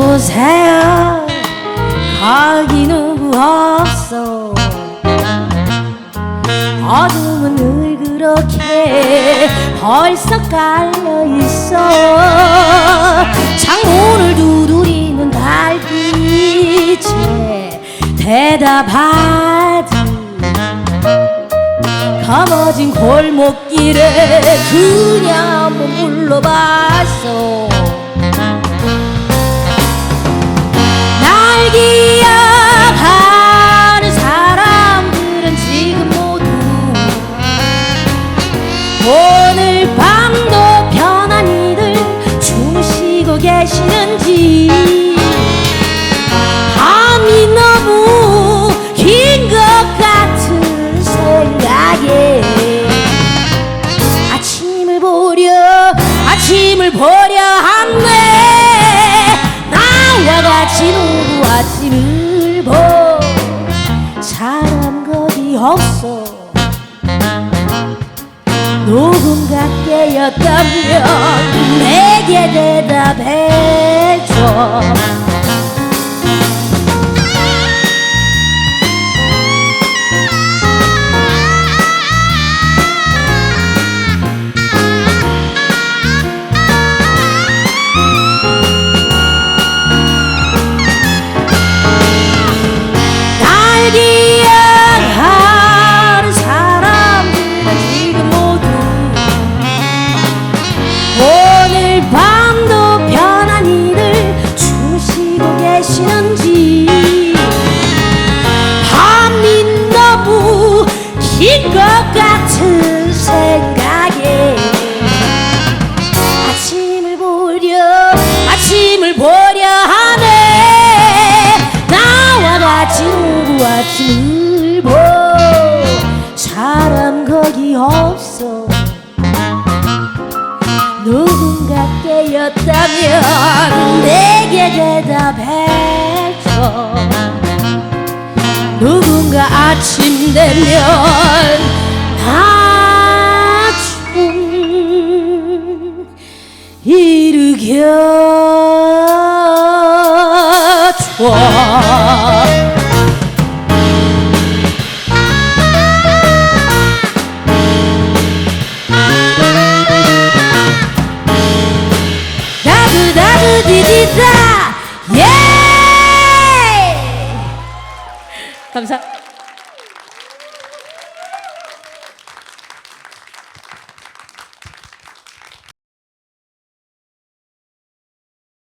보세요. 거기 누구 없어. 어둠은 늘 그렇게 벌써 깔려있어. 창문을 두드리는 달빛에 대답하지. 검어진 골목길에 그냥 한번 불러봤어. 아침을 보려 한네 나와 같이 누구 아침을 보. 사람 거기 없어. 누군가 깨었다면 내게 대답해줘 아침을 보 사람 거기 없어. 누군가 깨었다면 내게 대답해줘. 누군가 아침 되면 나좀 일으켜 디디다. 예! 감사